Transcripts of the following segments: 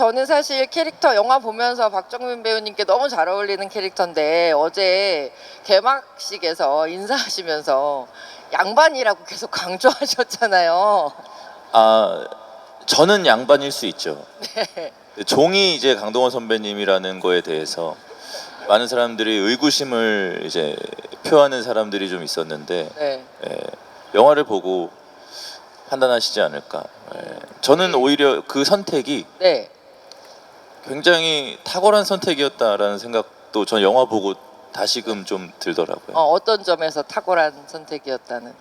저는 사실 캐릭터 영화 보면서 박정민 배우님께 너무 잘 어울리는 캐릭터인데 어제 개막식에서 인사하시면서 양반이라고 계속 강조하셨잖아요. 아 저는 양반일 수 있죠. 네. 종이 이제 강동원 선배님이라는 거에 대해서 많은 사람들이 의구심을 이제 표하는 사람들이 좀 있었는데 네. 예, 영화를 보고 판단하시지 않을까. 예, 저는 오히려 그 선택이 네. 굉장히 탁월한 선택이었다라는 생각도 전 영화 보고 다시금 좀 들더라고요. 어, 어떤 점에서 탁월한 선택이었다는.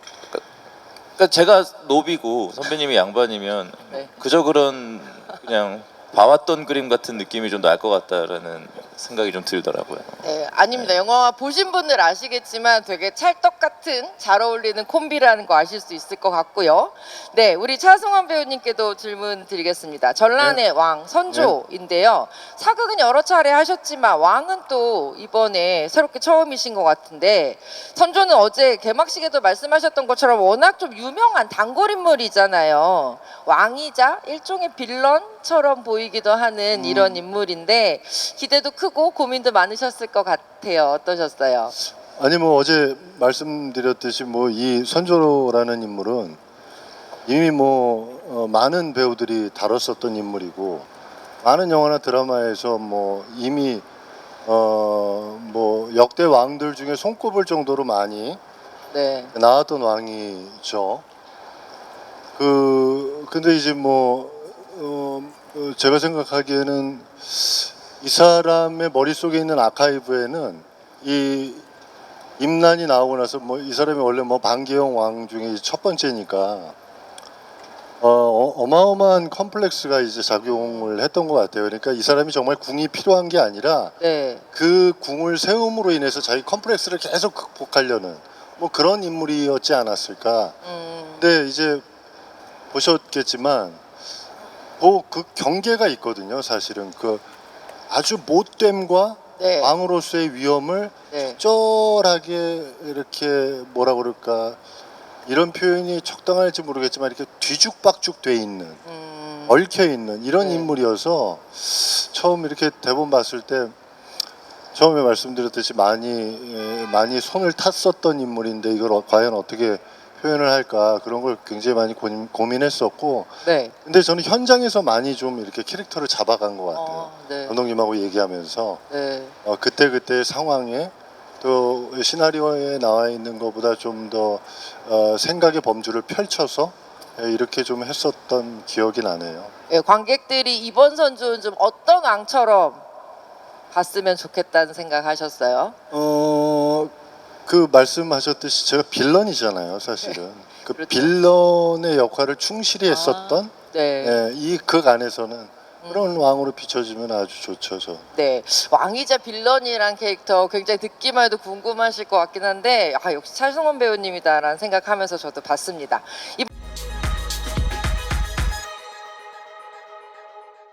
그러니까 제가 노비고 선배님이 양반이면 네. 그저 그런 그냥 봐왔던 그림 같은 느낌이 좀 날 것 같다라는 생각이 좀 들더라고요. 네, 아닙니다. 영화 보신 분들 아시겠지만 되게 찰떡 같은 잘 어울리는 콤비라는 거 아실 수 있을 것 같고요. 네, 우리 차승원 배우님께도 질문 드리겠습니다. 전란의 왕 선조인데요. 사극은 여러 차례 하셨지만 왕은 또 이번에 새롭게 처음이신 것 같은데 선조는 어제 개막식에도 말씀하셨던 것처럼 워낙 좀 유명한 단골 인물이잖아요. 왕이자 일종의 빌런처럼 보이기도 하는 이런 인물인데 기대도 크고 고민도 많으셨을 것 같아요. 어떠셨어요? 아니 뭐 어제 말씀드렸듯이 뭐 이 선조라는 인물은 이미 뭐 어, 많은 배우들이 다뤘었던 인물이고 많은 영화나 드라마에서 뭐 이미 어 뭐 역대 왕들 중에 손꼽을 정도로 많이 네. 나왔던 왕이죠. 그 근데 이제 뭐 어, 어, 제가 생각하기에는 이 사람의 머릿속에 있는 아카이브에는 이 임난이 나오고 나서 뭐 이 사람이 원래 뭐 반기영 왕 중에 첫 번째니까 어, 어, 어마어마한 컴플렉스가 이제 작용을 했던 것 같아요. 그러니까 이 사람이 정말 궁이 필요한 게 아니라 네. 그 궁을 세움으로 인해서 자기 컴플렉스를 계속 극복하려는 뭐 그런 인물이었지 않았을까. 음, 근데 이제 보셨겠지만 그, 그 경계가 있거든요. 사실은 그 아주 못됨과 네. 왕으로서의 위험을 네. 적절하게 이렇게 뭐라 그럴까 이런 표현이 적당할지 모르겠지만 이렇게 뒤죽박죽 돼 있는 음, 얽혀 있는 이런 네. 인물이어서 처음 이렇게 대본 봤을 때 처음에 말씀드렸듯이 많이 에, 많이 손을 탔었던 인물인데 이걸 어- 과연 어떻게 표현을 할까 그런 걸 굉장히 많이 고민, 고민했었고 네. 근데 저는 현장에서 많이 좀 이렇게 캐릭터를 잡아간 것 같아요 어, 네. 감독님하고 얘기하면서 네. 어, 그때 그때 상황에 또 시나리오에 나와 있는 것보다 좀더 어, 생각의 범주를 펼쳐서 예, 이렇게 좀 했었던 기억이 나네요. 예, 관객들이 이번 선주는 좀 어떤 왕처럼 봤으면 좋겠다는 생각하셨어요? 어, 그 말씀하셨듯이 제가 빌런이잖아요, 사실은. 그 그렇죠. 빌런의 역할을 충실히 했었던 네. 예, 이극 안에서는 그런 왕으로 비춰지면 아주 좋죠, 저. 네. 왕이자 빌런이란 캐릭터 굉장히 듣기만 해도 궁금하실 것 같긴 한데 아, 역시 찰승원 배우님이다라는 생각하면서 저도 봤습니다. 이-